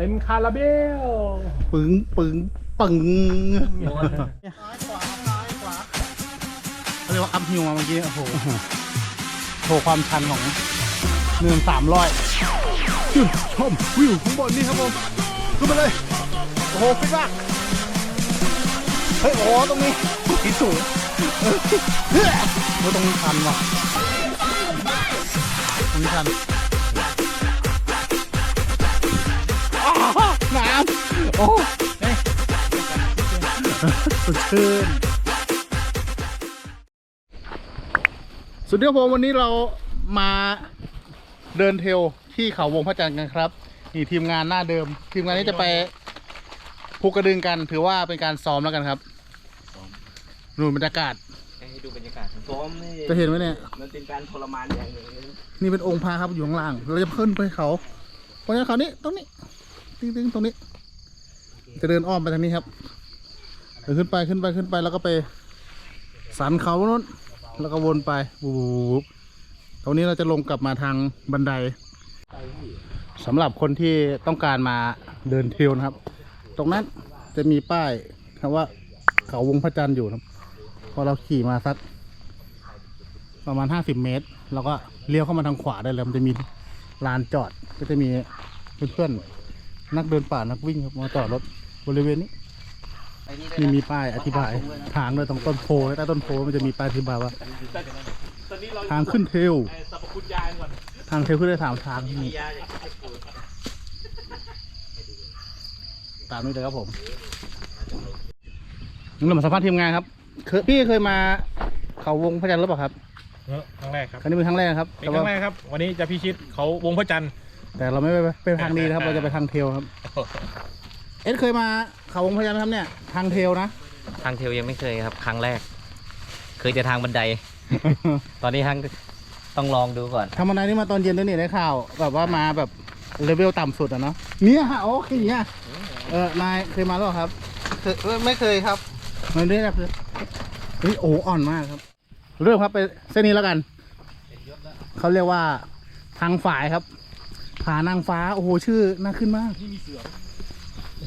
เต็มคาราเบลปึ้งปึ้งปึ้งเขาเรียกว่าอัพฮิวมาเมื่อกี้ โอ้โหโชว์ความชันของเนินสามร้อยชมวิวข้างบนนี่ครับผมขึ้นมาเลย โอ้โหฟิตมากเฮ้ย โอ้โหตรงนี้ที่สูงเออเฮ้ยโอ้ตรงนี้ชันว่ะตรงนี้ชัน น้ำโอ้เฮ้ยสดชื่นสวัสดีครับผมวันนี้เรามาเดินเทรลที่เขาวงพระจันทร์กันครับ นี่ทีมงานหน้าเดิม ทีมงานนี้จะไปภูกระดึงกัน ถือว่าเป็นการซ้อมแล้วกันครับนู่นบรรยากาศให้ดูบรรยากาศซ้อมนี่จะเห็นไหมเนี่ยมันเป็นการทรมานอย่างหนึ่งนี่เป็นองค์พระครับอยู่ข้างล่าง เราจะขึ้นไปเขาเพราะฉะนั้นเขานี้ตรงนี้ ตึ้งตึ้งตรงนี้ จะเดินอ้อมไปทางนี้ครับเดินขึ้นไปขึ้นไปขึ้นไปแล้วก็ไปสันเขาโน้นแล้วก็วนไปวูบตรงนี้เราจะลงกลับมาทางบันไดสำหรับคนที่ต้องการมาเดินเทรลนะครับ ตรงนั้นจะมีป้ายคำว่าเขาวงพระจันทร์อยู่ครับ พอเราขี่มาสักประมาณ50เมตร แล้วก็เลี้ยวเข้ามาทางขวาได้เลยมันจะมีลานจอดก็จะมีเพื่อนๆ นักเดินป่านักวิ่งครับมาจอดรถบริเวณนี้นี่มีป้ายอธิบายทางด้วยตรงต้นโพใต้ต้นโพมันจะมีป้ายอธิบายว่าตอนนี้เราทางขึ้นเทรลไอ้สรรพคุณยายก่อนทางเทรลขึ้นได้สามทางที่นี่ยาอย่างให้ปวดตามนี้เลยครับผมเรามาสัมภาษณ์ทีมงานครับเคยพี่เคยมาเขาวงพระจันทร์หรือเปล่าครับครั้งแรกครับครั้งนี้เป็นครั้งแรกครับเป็นแต่ครั้ว่างแรกครับ วันนี้จะพิชิตเขาวงพระจันทร์ แต่เราไม่ไปไปทางนี้นะครับ เราจะไปทางเทรลครับ เอ็ดเคยมาเขาวงพระจันทร์ไหมครับเนี่ย ทางเทรลนะ ทางเทลยังไม่เคยครับ ครั้งแรก เคยจะทางบันได ตอนนี้ทางต้องลองดูก่อนทำบันไดนี่มาตอนเย็นด้วยนี่ได้ข่าว แบบว่ามาแบบเลเวลต่ำสุดอะเนาะ เนี่ยฮะโอ้คืออย่างเงี้ยเออนายเคยมาหรือเปล่าครับเคยเอ้ยไม่เคยครับไม่ได้นะคือเฮ้ยโอ้อ่อนมากครับ เริ่มครับไปเส้นนี้แล้วกัน เขาเรียกว่าทางฝายครับ ผานางฟ้า โอ้โห ชื่อน่าขึ้นมาก นี่มีเสือ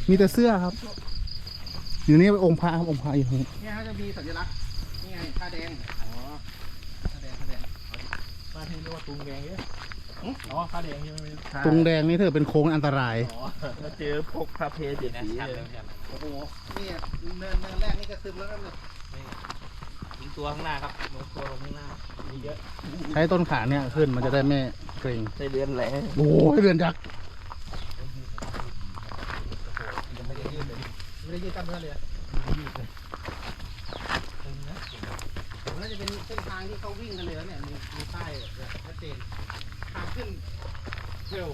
มีแต่เสื้อครับ อยู่นี่เป็นองค์พระครับองค์พระอยู่ตรงนี้เนี่ยเขาจะมีสัญลักษณ์นี่ไงผ้าแดง อ๋อผ้าแดงผ้าแดงมาที่เรียกว่าตุงแดงเนี่ยอ๋อผ้าแดงใช่ไหมตรงแดงนี่เธอเป็นโค้งอันตราย อ๋อแล้วเจอพวกพระเพเจ็ดสีเลยโอ้โหนี่เนินเนินแรกนี่ก็ซึมแล้วครับเนี่ย ยิงตัวข้างหน้าครับลงตัวลงข้างหน้ามีเยอะใช้ต้นขาเนี่ยขึ้นมันจะได้ไม่เกร็งใส่เดือนแหละโอ้ยเรือนยักษ์ไม่ได้ยืดกล้ามเนื้อเลยอะผมน่าจะเป็นเส้นทางที่เขาวิ่งกันเลยแล้วเนี่ยมีมีป้ายแบบชัดเจนทางขึ้นเทรล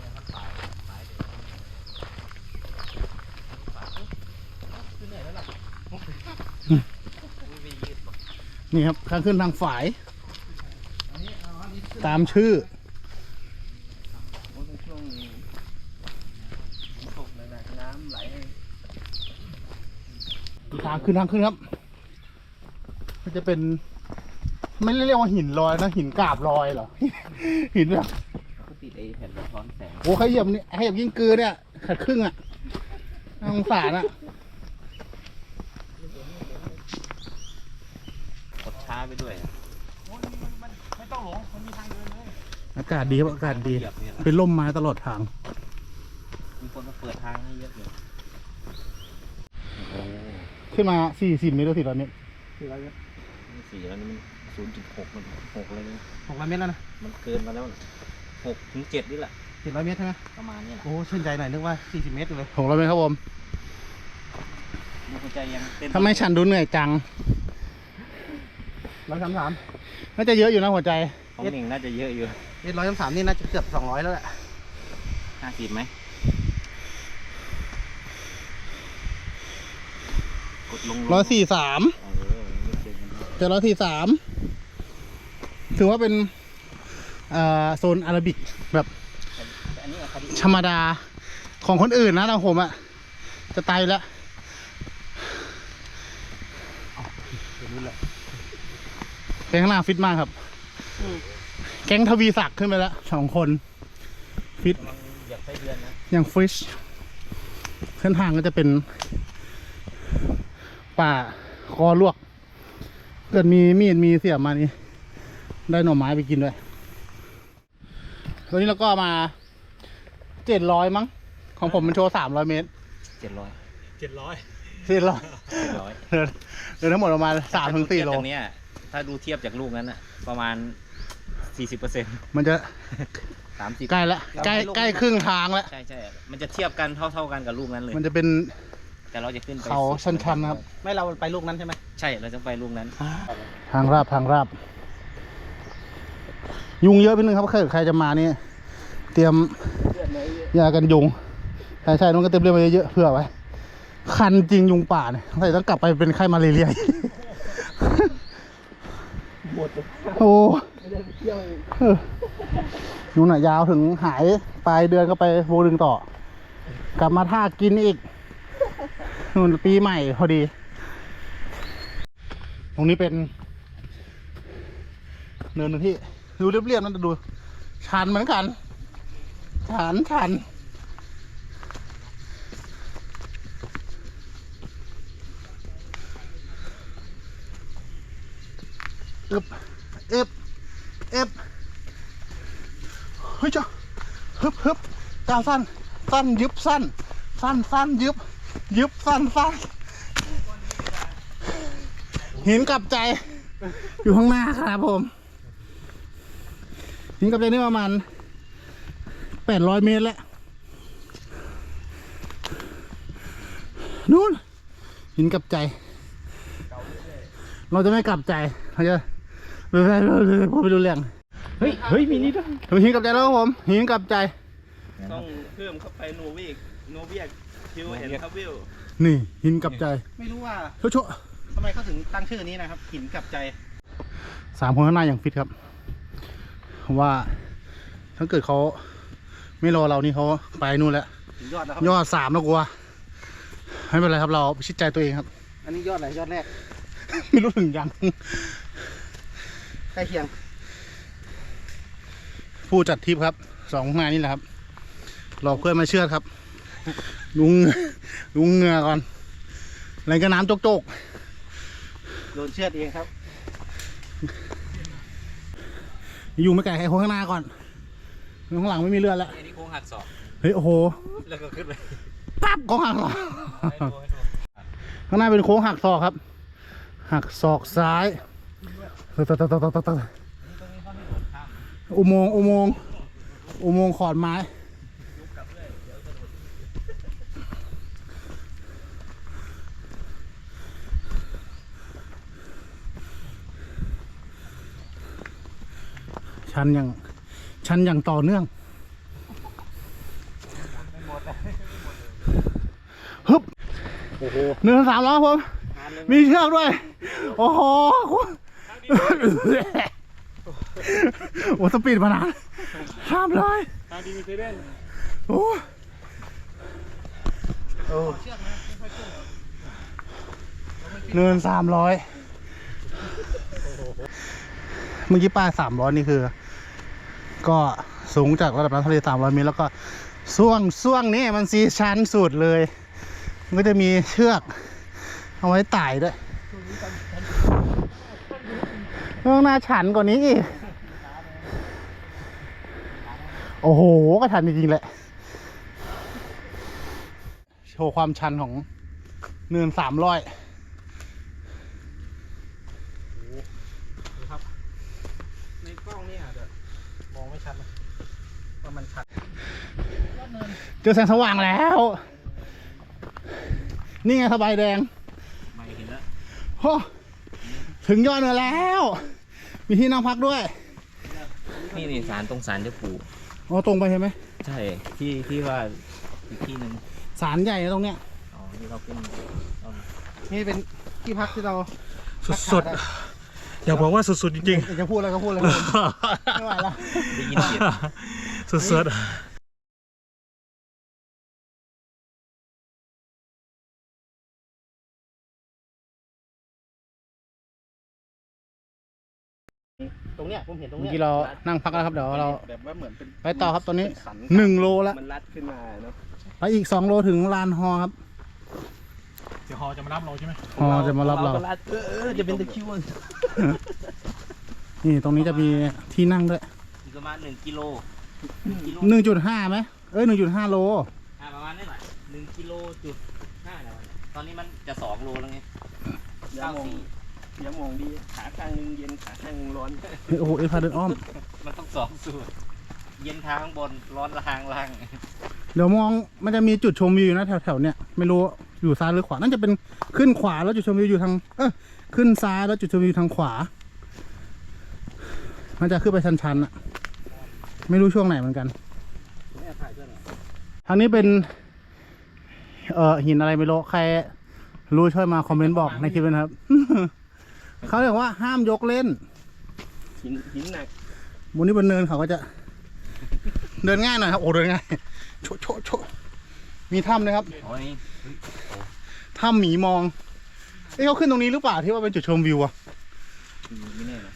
นี่ครับข้างขึ้นทางฝายอั นนี้เอาอันนี้ขึ้นตามชื่อโอ้เป็นช่วงฝนตกเลยนะน้ำไหลทางขึ้นทางขึ้นครับ มันจะเป็น ไม่เรียกว่าหินลอยนะ หินกราบลอยเหรอ หินแบบก็ติดไอ้แผ่นสะท้อนแสงโอ้ขยับนี่ขยับยิ่งเกลือเนี่ยขัดครึ่งอะน่าสงสารอะ กดช้า ไปด้วยไม่ต้องหลงมันมีทางเดินเลยอากาศดีครับอากาศดีเหยียบเนี่ยเป็นร่มไม้ตลอดทาง มีคนมาเปิดทางให้เยอะเลยโอ้ขึ้นมา40เมตรสี่ร้อยเมตรนี่สี่แล้วนี่มันศูนย์จุดหกมันหกเลยนะหกร้อยเมตรแล้วนะ มันเกินมาแล้วนะหกถึงเจ็ดนี่แหละเจ็ดร้อยเมตรใช่ไหมประมาณนี้แหละโอ้ชื่นใจหน่อยนึกว่าสี่สิบเมตรอยู่เลย600เมตรครับผมมีหัวใจยังเต้นทำไมฉันดูเหนื่อยจัง ร้อยสามสามน่าจะเยอะอยู่นะหัวใจของหนึ่งน่าจะเยอะอยู่เอ็ดร้อยสามสามนี่น่าจะเกือบสองร้อยแล้วแหละห้าสิบไหมกดลงร้อยสี่สามเออไม่เกินกันจะร้อยสี่สามถือว่าเป็นเอ่อโซนอาราบิกแบบแต่อันนี้อะคาดิธรรมดาของคนอื่นนะทางผมอะจะตายอยู่แล้วแก๊ง ข้างหน้าฟิตมากครับ แก๊งทวีศักดิ์ขึ้นไปแล้วสองคน ฟิตอยากใช้เดือนนะอย่างฟิชเส้นทางก็จะเป็น ป่าคอลวก เกิดมีมีดมีเสียบมานี่ ได้หน่อไม้ไปกินด้วยตอนนี้เราก็มาเจ็ดร้อยมั้ง ของผมมันโชว์สามร้อยเมตรเจ็ดร้อยเจ็ดร้อยเจ็ดร้อยเจ็ดร้อยเดินเดินทั้งหมดประมาณสามถึงสี่โลจากเนี้ย ถ้าดูเทียบจากลูกนั้นอะประมาณสี่สิบเปอร์เซ็นต์มันจะสามสิบใกล้ละใกล้ใกล้ครึ่งทางแล้วใช่ใช่มันจะเทียบกันเท่าเท่าๆกันกับลูกนั้นเลย มันจะเป็นแต่เราจะขึ้นไปเขาสุดชันๆนะครับ ไม่เราไปลูกนั้นใช่ไหมใช่เราจะไปลูกนั้น ทางราบทางราบ ยุงเยอะไปนึงครับใครใครจะมานี่เตรียมยากันยุงใช่ใช่ต้องก็เตรียมเรื่องไว้เยอะๆเผื่อไว้คันจริงยุงป่าเนี่ยใส่ต้องกลับไปเป็นไข้มาเรียหมด โอ้เออยุงน่ะยาวถึงหายปลายเดือนก็ไปโวดึงต่อ กลับมาท่ากินอีกนู่นปีใหม่พอดี ตรงนี้เป็น เนินหนึ่งที่ดูเรียบๆนั่นดูชันเหมือนกันชันชันอึบ เอึบอึบเฮ้ยจ้าฮึบฮึบก้าวสั้น สั้นยึบสั้น สั้นสั้นยึบ ยึบสั้นสั้นหินกลับใจ อยู่ข้างหน้าครับผม หินกลับใจนี่ประมาณแปดร้อยเมตรแล้วนู่นหินกลับใจ เราจะไม่กลับใจเราจะ ไม่ไม่ไม่ไม่พูดไม่รู้เรื่อง เฮ้ย เฮ้ย มีนี่ด้วยถึงหินกลับใจแล้วครับผมหินกลับใจ ต้องเพิ่มเข้าไปโนวิกโนเวียกคิวเห็นครับวิวนี่หินกลับใจไม่รู้ว่าโชว์โชว์ทำไมเขาถึงตั้งชื่อนี้นะครับ หินกลับใจสามคนข้างหน้าอย่างฟิตครับผมว่าถ้าเกิดเขาไม่รอเรานี่เขาไปนู่นแล้วถึงยอดแล้วครับ ยอดสามแล้วกลัวไม่เป็นไรครับเราพิชิตใจตัวเองครับ อันนี้ยอดอะไรยอดแรก ไม่รู้ถึงยัง ใกล้เคียง ผู้จัดทริปครับสองนายนี่แหละครับหลอกเพื่อนมาเชื่อดครับ ลุงลุงเหงือก่อนอะไรก็น้ำโจกโดนเชือดเองครับ ๆอยู่ไม่ไกลใครคนข้างหน้าก่อนข้างหลังไม่มีเลือดแล้วอันนี้โค้งหักศอกเฮ้ยโอ้โหแล้วก็ขึ้นไปปั๊บโค้งหักศอกข้างหน้าเป็นโค้งหักศอกครับ หักศอกซ้าย ตตตตตตอุโมงอุโมงอุโมงขอนไม้ชันอย่างชันอย่างต่อเนื่องฮึบโอ้โหหนึ่งสามแล้วครับผม มีเชือกด้วย โอ้โห โอ้สปีดมานานข้ามเลยทางดีมีเซเว่นโอ้เนินสามร้อยเมื่อกี้ป้ายสามร้อยนี่คือ ก็สูงจากระดับน้ำทะเลสามร้อยเมตรแล้วก็ช่วงช่วงนี้มันซีชันสุดเลยมันก็จะมีเชือก เอาไว้ไต่ด้วย ต้องน่าฉันกว่านี้อีก โอ้โห ก็ชันจริงๆแหละ โชว์ความชันของเนินสามร้อยในกล้องนี่อาจจะมองไม่ชัดนะว่ามันชัด เจอแสงสว่างแล้ว นี่ไงสบายแดง ไม่เห็นแล้วโอ้ ถึงยอดเนินแล้ว มีที่นั่งพักด้วย นี่นี่สารตรงสารเจ้าปู่อ๋อตรงไปใช่ไหมใช่ที่ที่ว่าอีกที่หนึ่งสารใหญ่นะตรงเนี้ยอ๋อที่เราขึ้นเอานี่เป็นที่พักที่เราสุดๆ อย่าบอกว่าสุดๆ จริงอยากจะพูดอะไรก็พูดเลยครับผมไม่ไหวแล้ว ได้ยินเสียง ๆ สุดต รงเนี้ยผมเห็นตรงเมื่อเนี้ยกี้เรานั่งพักแล้วครับเดี๋ยวเรา แบบว่าเหมือนเป็นไปต่อครับตอนนี้เป็สันหนึ่งโลแล้วมันรัดขึ้นมาเนาะไปอีกสองโลถึงลานฮอครับเดี๋ยวฮอจะมารับเราใช่ไหมฮอจะมารับเรา ก็รัดเออเออจะเป็นตะคริวนี่ตรงนี้จะมีที่นั่งด้วยอีกประมาณหนึ่งกิโลกิโลหนึ่งจุดห้าไหมเอ้ยหนึ่งจุดห้าโล อ่าประมาณนี้แหละหนึ่งกิโลจุดห้าแล้วเนี่ยตอนนี้มันจะสองโลแล้วไงยาโมงยาโมงดีขาข้างหนึงเย็นขาข้างหนึงร้อนเฮ้ยโอ้โหเอ็นพาเดินอ้อม มันต้องสองสูตร เย็นทางบนร้อนทางล่างเดี๋ยวมองมันจะมีจุดชมวิวอยู่นะแถวๆเนี้ยไม่รู้อยู่ซ้ายหรือขวาน่าจะเป็นขึ้นขวาแล้วจุดชมวิวอยู่ทางเออขึ้นซ้ายแล้วจุดชมวิวทางขวา มันจะขึ้นไปชันๆอะไม่รู้ช่วงไหนเหมือนกันทางนี้เป็นเอ่อหินอะไรไม่รู้ใครรู้ช่วยมาคอมเมนต์บอกในคลิปด้วยนะครับ เขาเรียกว่าห้ามยกเล่น หินหินหนักบนนี้บนเนินเขาก็จะ เดินง่ายหน่อยครับ โอ้เดินง่ายโชะโชะโชะมีถ้ำนะครับโอ้ยถ้ำหมีมอง เอ้ยเขาขึ้นตรงนี้หรือเปล่าที่ว่าเป็นจุดชมวิวอะไม่แน่นะ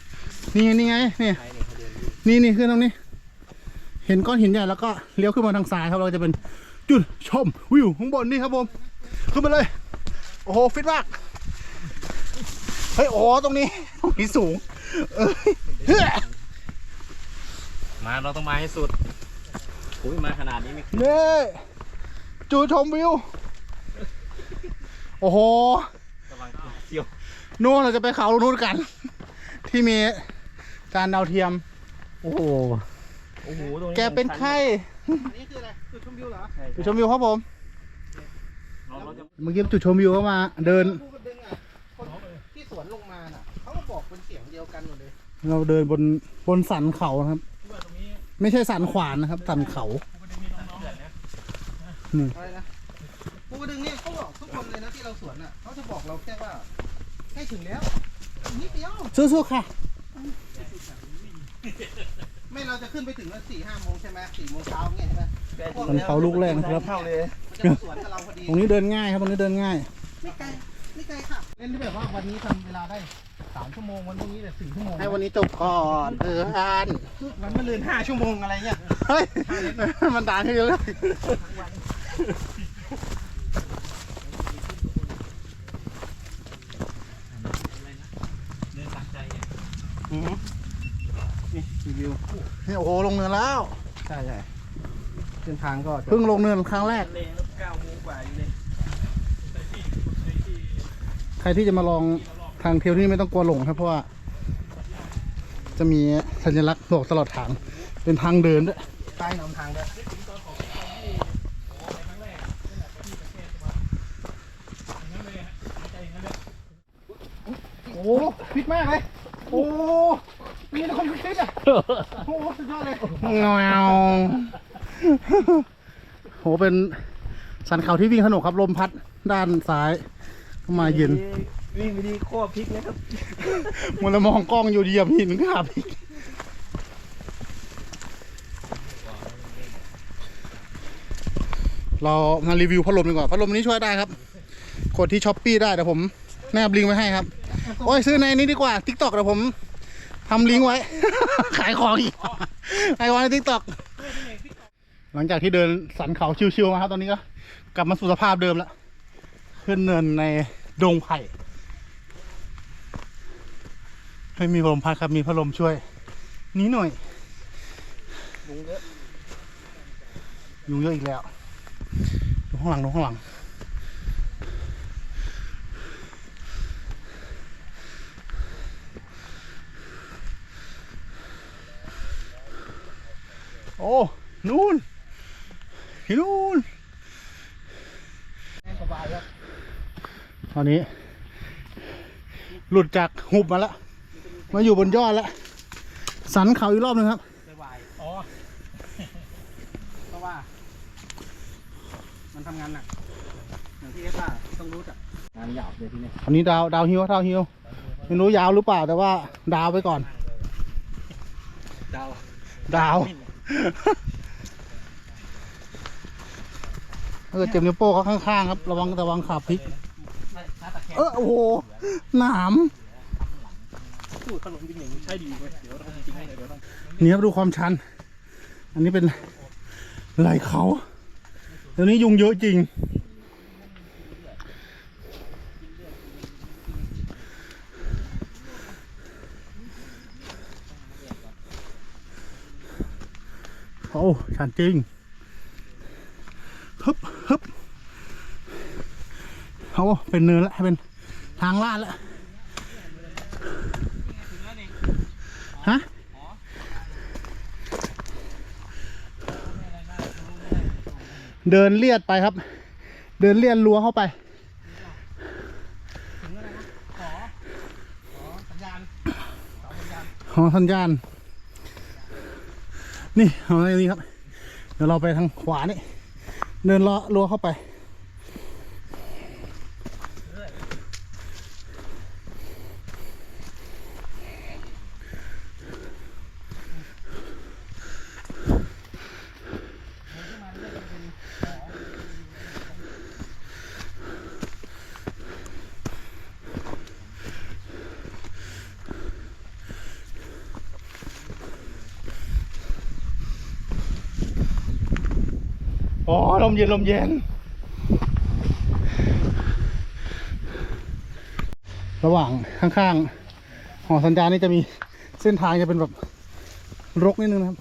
นี่ไงนี่ไงนี่ใครเนี่ยเขาเดินอยู่นี่นี่ขึ้นตรงนี้ เห็นก้อนหินใหญ่แล้วก็เลี้ยวขึ้นมาทางซ้ายครับ เราจะเป็นจุดชมวิวข้างบนนี่ครับผม ขึ้นไปเลย โอ้โหฟิตมากเฮ้ยโอ้ตรงนี้ตรงนี้สูงเอ้ยเฮ้ยมาเราต้องมาให้สุดโอ้ยมาขนาดนี้ไม่นี่จุดชมวิว โอ้โหระวังเกี่ยวนู่นเราจะไปเขาลูกนู้นกัน ที่มีจานดาวเทียม โอ้โหโอ้โหตรงนี้แกเป็นไข้อันนี้คืออะไรจุดชมวิวเหรอใช่จุดชมวิวครับผม เราเราจะ เมื่อกี้จุดชมวิวเข้ามา เดินผู้กระดึงอะคนที่ สวนลงมาน่ะเขาก็บอกเป็นเสียงเดียวกันหมดเลยเราเดินบนบนสันเขานะครับ ไม่ใช่สันขวานนะครับ สันเขาอะไรนะผู้กระดึงเนี่ยเขาบอกทุกคนเลยนะที่เราสวนอะเขาจะบอกเราแค่ว่าใกล้ถึงแล้วอีกนิดเดียวสู้ๆค่ะ ไม่เราจะขึ้นไปถึงแล้วสี่ห้าโมงใช่ไหมสี่โมงเช้าเงี้ยใช่ไหมสันเขาลูกแรกนะครับเข้าเลยมันจะมาสวนกับเราพอดี ตรงนี้เดินง่ายครับตรงนี้เดินง่าย ไม่ไกลไม่ไกลค่ะ เล่นที่แบบว่าวันนี้ทำเวลาได้สามชั่วโมงวันพรุ่งนี้แต่สี่ชั่วโมงให้วันนี้จบก่อนเอออ่านวันมะรืนห้าชั่วโมงอะไรเงี้ยเฮ้ยมันด่านขึ้นเลยเดินตักใจไงนี่รีวิวนี่โอ้โหลงเนินแล้ว ใช่ใช่เส้นทางก็จะเพิ่งลงเนินครั้งแรก เลยเก้าโมงกว่าอยู่เลย ใครที่จะมาลองทางเที่ยวที่นี่ไม่ต้องกลัวหลงครับเพราะว่า จะมีสัญลักษณ์บอกตลอดทาง เป็นทางเดินด้วยใต้นำทางด้วยโอ้ฟิตมากเลย โอ้มีแต่คนฟิตอะ โอ้สุดยอดเลยเงาโหเป็นสันเขาที่วิ่งสนุกครับลมพัดด้านซ้ายเข้า มาเย็น วิ่งไปดีข้อพลิกนะครับมัวแต่มองกล้องอยู่เหยียบหินครับอีกเรามารีวิวพัดลมดีกว่าพัดลมนี้ช่วยได้ครับกดที่ช้อปปี้ได้เดี๋ยวผมแนบลิงก์ไว้ให้ครับ โอ้ยซื้อในนี้ดีกว่าทิกตอกเดี๋ยวผมทำลิงก์ไว้ ขายของอีกขายของในทิกตอกหลังจากที่เดินสันเขาชิวๆมาครับ ตอนนี้ก็กลับมาสู่สภาพเดิมแล้ว ขึ้นเนินใน ดงไผ่ไม่มีลมพัดครับมีพัดลมช่วย นี้หน่อยยุงเยอะยุงเยอะอีกแล้วดูข้างหลังดูข้างหลังโอ้นู่นที่นู่นสบายครับ ตอนนี้ หลุดจากหุบมาแล้ว มาอยู่บนยอดแล้ว สันเขาอีกรอบหนึงครับสบายอ๋อเพราะว่า มันทำงานหนักอย่างที่เอสาต้องรู้จักงานหยาบเลยที่นี่อันนี้ดาวดาวฮิวดาวฮิวไม่รู้ยาวหรือเปล่าแต่ว่า ดาวไปก่อน ดาว ดาว เออเจ็บนิ้วโป้งเขาข้างๆครับ ระวังระวังขาพลิก เออโอ้โหหนามพูดถนนเป็นอย่างนี้ใช่ดีไหมเดี๋ยวเราจริงๆเดี๋ยวเรานี่ครับดูความชัน อันนี้เป็นไหลเขาเดี๋ยวนี้ยุงเยอะจริง โอ้ชันจริงฮึบฮึบ เอาเป็นเนินแล้วเป็นทางลาดแล้วฮะเดินเลียดไปครับ เดินเลียดรั้วเข้าไปหอสัญญาณ นี่หออะไรนี่ครับ เดี๋ยวเราไปทางขวานี่ เดินเลาะรั้วเข้าไป อ๋อ ล มเย็นลมเย็น ระหว่างข้างๆ หอสัญญาณนี่จะมีเส้นทางจะเป็นแบบรกนิดนึงนะครับ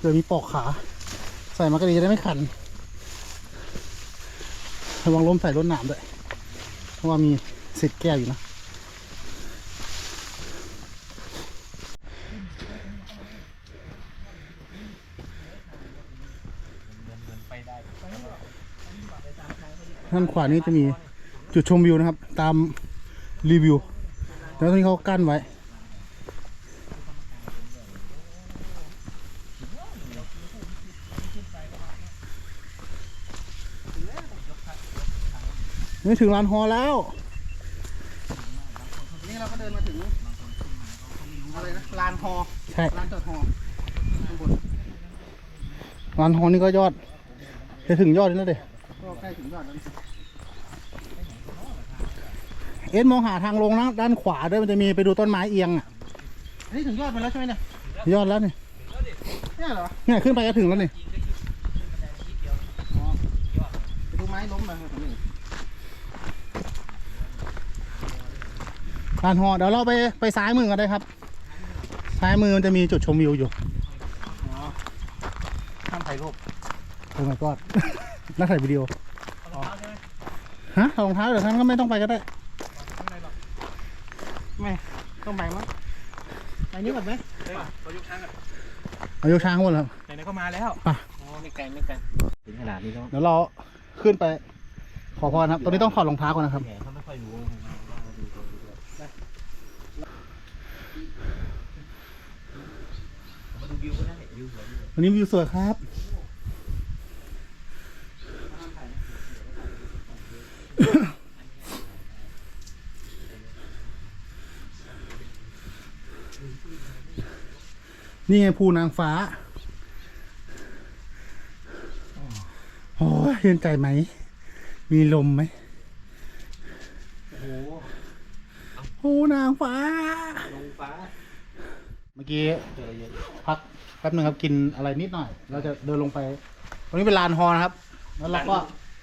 เดี๋ยวมีปอกขา ใส่มาก็ดีจะได้ไม่ขัน ระวังล้มใส่รถหนามด้วย เพราะว่ามีเศษแก้วอยู่นะ ด้านขวานี้จะมีจุดชมวิวนะครับ ตามรีวิว แล้วตรงนี้เขากั้นไว้ นี่ถึงลานฮอแล้วนี่เราก็เดินมาถึงอะไรนะลานฮอใช่ลานจอดฮอข้างบนลานฮอนี่ก็ยอด จะถึงยอดแล้วเด็ก็ใกล้ถึงยอดแล้วเอ็นมองหาทางลงนะด้านขวาด้วยมันจะมีไปดูต้นไม้เอียงอะอันนี้ถึงยอดไปแล้วใช่ไหมเนี่ยยอดแล้วนี่เนี่ยเหรอเนี่ยขึ้นไปก็ถึงแล้วนี่อ๋อไปดูไม้ล้มมาตรงนี้ลานฮอเดี๋ยวเราไปไปซ้ายมือกันได้ครับ ซ้ายมือมันจะมีจุดชมวิวอยู่อ๋อห้ามถ่ายรูป โอ้ my god นักถ่ายวิดีโอฮะรองเท้าเดี๋ยวท่านก็ไม่ต้องไปก็ได้ไม่ต้องไปมั้งไปนี่ก่อนไหมเรายกช้างกันเอายกช้างข้างบนครับไหนๆก็มาแล้วอ๋อไม่ไกลไม่ไกลถึงขนาดนี้แล้วเดี๋ยวเราขึ้นไป ขอพรครับ ตอนนี้ต้องถอดรองเท้าก่อนนะครับ แหมเขาไม่ค่อยรู้วันนี้วิวสวยครับ นี่ไงภูนางฟ้า โอ้ยเย็นใจไหม มีลมไหม โอ้โหภูนางฟ้าลงฟ้า เมื่อกี้พักแป๊บหนึ่งครับกินอะไรนิดหน่อย เราจะเดินลงไป ตรงนี้เป็นลานฮอนะครับ แล้วเราก็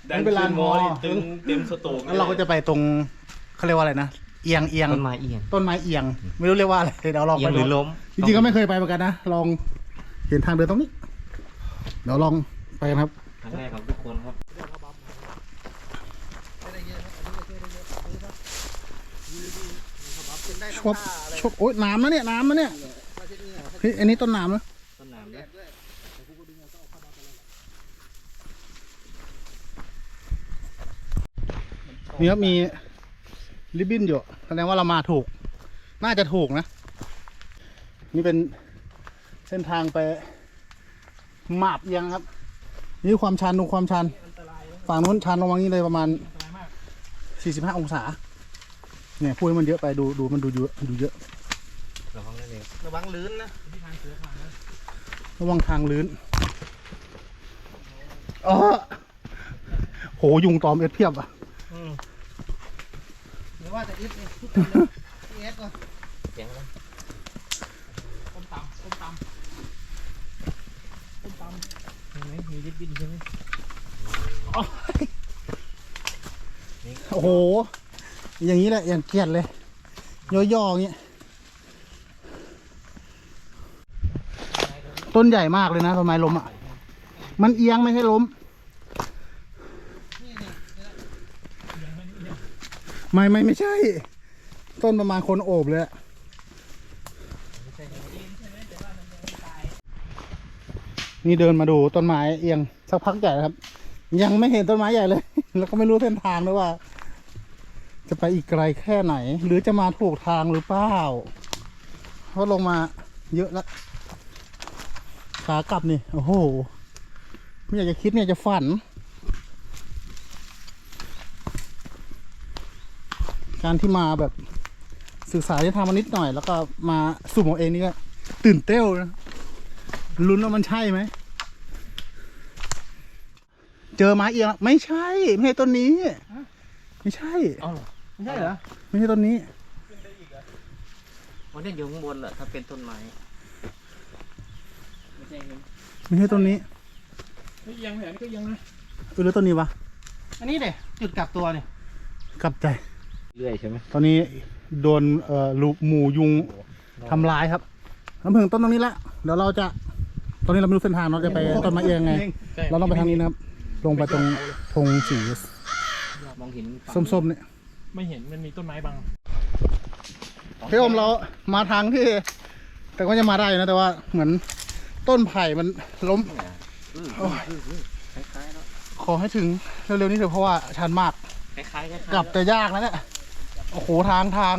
ดันนี่เป็นลานฮอขึ้ตึงเต็มสโตกแล้วเราก็จะไปตรงเขาเรียกว่าอะไรนะ เอียงเอียงต้นไม้เอียงต้นไม้เอียง ไม่รู้เรียกว่าอะไรเดี๋ยวลองเอีไปยงหรือดูล้มจริงๆก็ไม่เคยไปเหมือนกันนะ ลองเห็นทางเดินตรงนี้ เดี๋ยวลองไปกันครับครั้งแรกของทุกคนครับชบชบโอ๊ยน้ำนะเนี่ยน้ำนะเนี่ยเฮ้ยอันนี้ต้นน้ำนะต้นน้ำนะ นี่ครับมีริบบิ้นอยู่แสดงว่าเรามาถูก น่าจะถูกนะ นี่เป็นเส้นทางไปหมาบเอียงครับ นี่ความชันดูความชัน ฝั่งนู้นชันลงมานี่เลยประมาณ 45 องศา เนี่ยพูดให้มันเยอะไปดูดูมันดูเยอะดูเยอะ ระวังได้เลยระวังลื่นนะระวังทางลื่นอ๋อโหยุงตอมเอ็ดเพียบอะหรือ ว่าจะอิฟเนี่ยทุกคนเลยสก่อนเสียงอะไรต้มตำต้มตำต้มตำเห็นไหมมียิบยิบใช่ไหมโอ้โห อย่างนี้แหละ อย่างเกลียดเลยย่อๆอย่างเงี้ย ต้นใหญ่มากเลยนะต้นไม้ล้มอะ มันเอียงไม่ใช่ล้ม ไม่ไม่ไม่ใช่ ต้นประมาณคนโอบเลยนี่เดินมาดูต้นไม้เอียงสักพักใหญ่ครับ ยังไม่เห็นต้นไม้ใหญ่เลย แล้วก็ไม่รู้เส้นทางด้วยว่า จะไปอีกไกลแค่ไหน หรือจะมาถูกทางหรือเปล่าเพราะลงมาเยอะแล้วขากลับนี่ โอ้โห ไม่อยากจะคิดไม่อยากจะฝัน การที่มาแบบศึกษาที่ทางมานิดหน่อย แล้วก็มาสุ่มเอาเองนี่ก็ตื่นเต้นนะลุ้นว่ามันใช่ไหม เจอไม้เอียงแล้วไม่ใช่ ไม่ใช่ต้นนี้ ไม่ใช่ไม่ใช่เหรอไม่ใช่ต้นนี้วันนี้อยู่ข้างบนเหรอถ้าเป็นต้นไม้ไม่ใช่เงินไม่ใช่ต้นนี้ไม่เอียงแผลนี่ก็เอียงนะเออแล้วต้นนี้วะอันนี้เด็จุดกลับตัวเนี่ยกลับใจ เรื่อยใช่ไหมตอนนี้โดนเอ่อลูกหมูยุงทำลายครับน้ำผึ้งต้นตรงนี้ละเดี๋ยวเราจะ ตอนนี้เราไม่รู้เส้นทางเราจะไปต้นไม้เองไง เราต้องไปทางนี้นะครับ ลงไปตรงธงสีมองเห็นส้มๆเนี่ยไม่เห็นมันมีต้นไม้บังพี่อมเรามาทางที่ แต่ก็จะมาได้อยู่นะแต่ว่าเหมือนต้นไผ่มันล้มโอ้ยคล้ายๆแล้วขอให้ถึงเร็วๆนี้เถอะเพราะว่าชันมาก คล้ายๆกันกลับแต่ยากนะเนี่ย โอ้โหทางทาง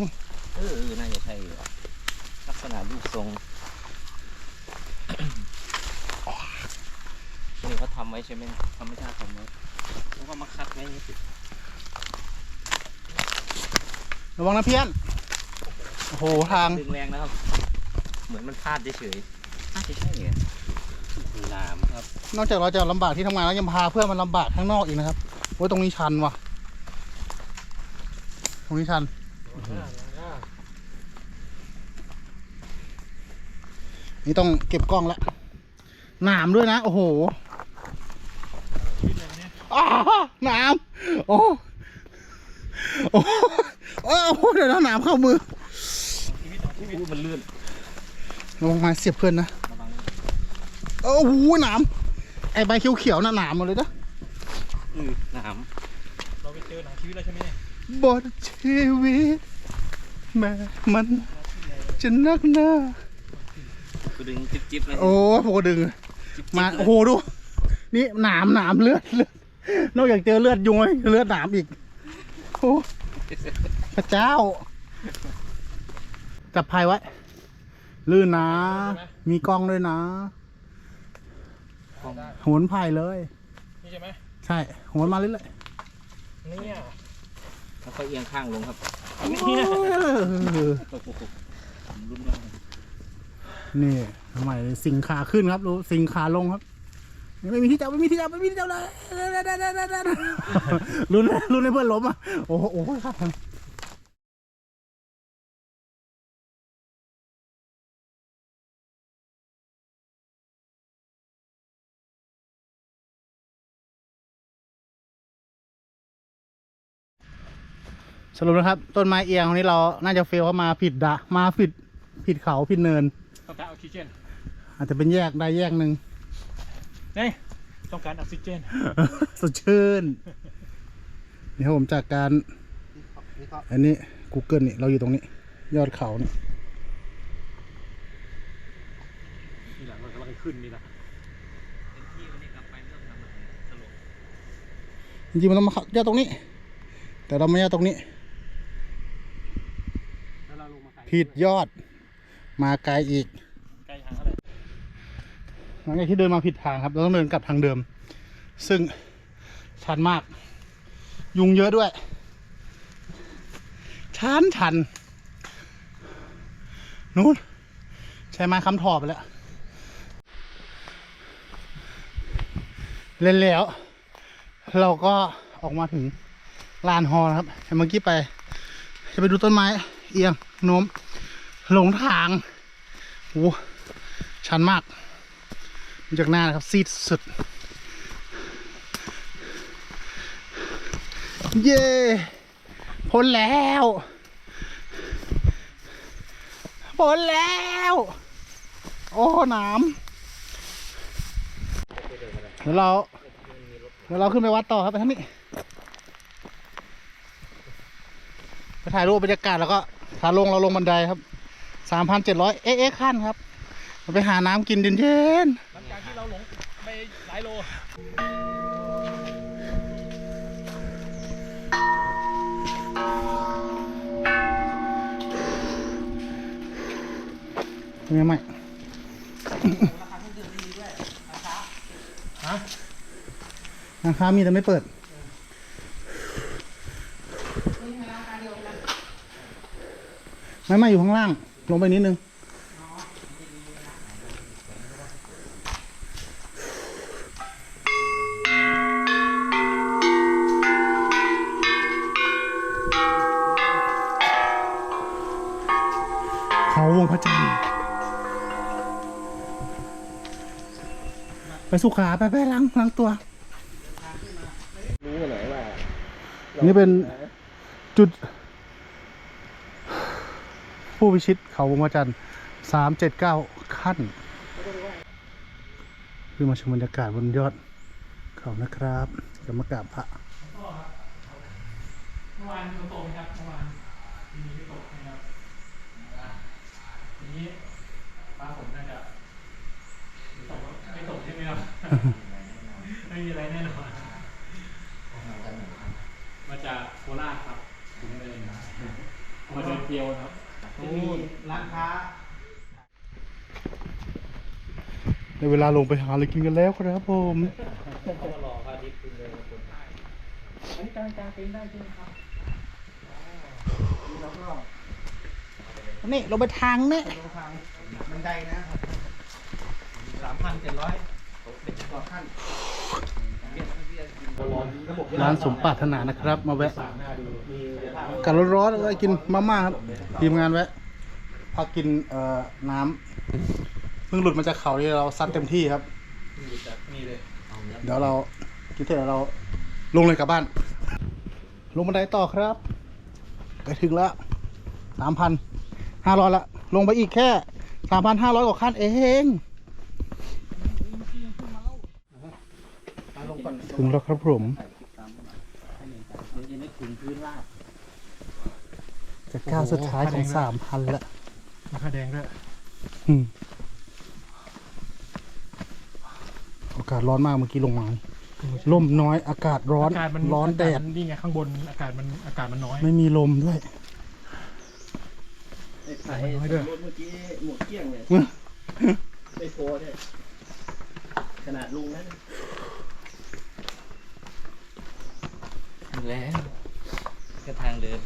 เออเออน่าจะใช่อยู่ลักษณะรูปทรง นี่เขาทำไว้ใช่ไหมธรรมชาติทำไว้แล้วก็มาคัดไว้อย่างนี้สิระวังนะเพี้ยน โอ้โหทาง ดึงแรงนะครับ เหมือนมันพลาดเฉยๆน่าจะใช่เนี่ยน้ำครับ นอกจากเราจะลำบากที่ทำงานแล้วยังพาเพื่อนมันลำบากข้างนอกอีกนะครับโอ้ยตรงนี้ชันว่ะต รงนี้ชัน นี่ต้องเก็บกล้องละหนามด้วยนะ โอ้โหอ้าวหนามโอ้โอ้โอ้โหเดี๋ยวนะหนามเข้ามืออู้มันลื่นระวังไม้เสียบเพื่อนนะระวังโอ้โหหนามไอใบเขียวๆน่ะหนามหมดเลยนะอือน้เราไปเจอหนังชีวิตแล้วใช่ไหมเนี่ย บทชีวิตแม่มันจะนักหน้าำกูดึงจิ๊บๆเลยโอ้โหดึงจิ๊บๆมาเลยโอ้โหดู นี่หนามหนามเลือดเลือดนอกจากเจอเลือดยุงไหมเลือดหนามอีกโอ้พระเจ้า จับพายไว้ ลื่นนะ มีกล้องด้วยนะโหนพายเลย นี่ใช่ไหม ใช่โหนมาเรื่อยเนี่ย แล้วก็เอียงข้างลงครับๆเนี่ยโอ้ยรุ่นมากนี่ทำไมสิงขาขึ้นครับดูสิงขาลงครับ ไม่มีที่จับไม่มีที่จับไม่มีที่จับเลยลุ้นลุ้นให้เพื่อนล้มอะโอ้โหโอ้โหครับ สรุปนะครับ ต้นไม้เอียงของนี้เราน่าจะเฟลเข้ามาผิดดะมาผิดผิดเขาผิดเนินต้องการออกซิเจน อาจจะเป็นแยกได้แยกหนึ่งนี่ต้องการออกซิเจน สดชื่นนี่ครับผมจากการนี่ก็อันนี้ Google นี่เราอยู่ตรงนี้ ยอดเขานี่นี่แหละมันกำลังขึ้นนี่แหละที่วันนี้กลับไปเริ่มทำอะไรสรุปจริงๆมันต้องมาเข้ายอดตรงนี้ แต่เราไม่ยอดตรงนี้ แล้วเราลงมาไกล ผิดยอด มาไกลอีกไกลหางอะไรหลังจากที่เดินมาผิดทางครับ เราต้องเดินกลับทางเดิม ซึ่งชันมาก ยุงเยอะด้วย ชันชันนู้นใช้ไม้คำถอบไปแล้ว เล่นแล้ว เราก็ออกมาถึงลานฮอนะครับเห็นเมื่อกี้ไป จะไปดูต้นไม้เอียง โน้มหลงทางโอ้ชันมากดูจากหน้านะครับ ซีดสุด เย้พ้นแล้วพ้นแล้ว โอ้หนามเดี๋ยวเราเดี๋ยวเราขึ้นไปวัดต่อครับไปทางนี้ไปถ่ายรูปบรรยากาศแล้วก็ ขาลงเราลงบันไดครับสามพันเจ็ดร้อยเอ๊ะขั้นครับเราไปหาน้ำกินเย็นหลังจากที่เราหลงไปหลายโลๆเป็นไงไหมร้านค้ามีแต่ไม่เปิด ไม่ไม่อยู่ข้างล่าง ลงไปนิดนึงเขาวงพระจันทร์ไปสุขาไปไปล้างล้างตัว รู้ไหนว่า นี่เป็นจุด ผู้พิชิตเขาวงพระจันทร์สามเจ็ดเก้าขั้นขึ้นมาชมบรรยากาศบนยอดเขานะครับจะมากราบพระ เมื่อวานมีตกไหมครับเมื่อวานมีไม่ตกนะครับทีนี้ฟ้าฝนน่าจะไม่ตกไม่ตกใช่ไหมครับ ไม่มีอะไรแน่นอนมาจากโคราชครับถึงเลยมาเดินเที่ยวนะครับ จะมี ร้านค้าในเวลาลงไปหาอะไรกินกันแล้วครับผมอันนี้กลางกลางเป็นได้ใช่ไหมครับนี่ลงไปทางนี่ตรงทางบันไดนะครับสามพันเจ็ดร้อยต่อขั้นร้านสมปรารถนานะครับ มาแวะกันร้อนๆอะไรกินมาม่าครับทีมงานแวะ พักกินเอ่อน้ำเพิ่งหลุดมาจากเขาที่เราซัดเต็มที่ครับเดี๋ยวเรากินเสร็จแล้วเราลงเลยกลับบ้าน ลงบันไดต่อครับ ไปถึงแล้วสามพันห้าร้อยละ ลงไปอีกแค่สามพันห้าร้อยกว่าขั้นเองถึงแล้วครับผมจะก้าวสุดท้ายของสามพันละ ราคาแดงด้วยอืมอากาศร้อนมากเมื่อกี้ลงมาลมน้อยอากาศร้อนอากาศมันร้อนแดดากาศมันี่ไงข้างบนอากาศมันอากาศมันน้อย ไม่มีลมด้วยไอ้ไข่น้อยด้วยรถเมื่อกี้หมดเกลี้ยงเลยไม่โฟเนี่ยขนาดลุงนั้นแล้วก็ทางเดิน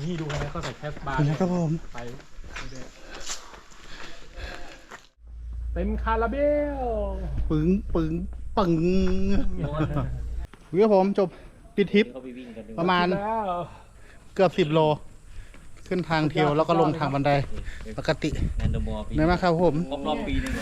นี่ดูนะเขาใส่แคสบาร์เป็นไงครับผมไปเรื่อยๆเต็มคาราเบลปึ้งปึ้งปึ้งเพื่อผมจบปิดทริปเขาไปวิ่งกันดูประมาณแล้วเกือบสิบโล ขึ้นทางเที่ยวแล้วก็ลงทางบันไดปกติแนนโดมอร์ปีไหนมาครับผมครบรอบปีหนึง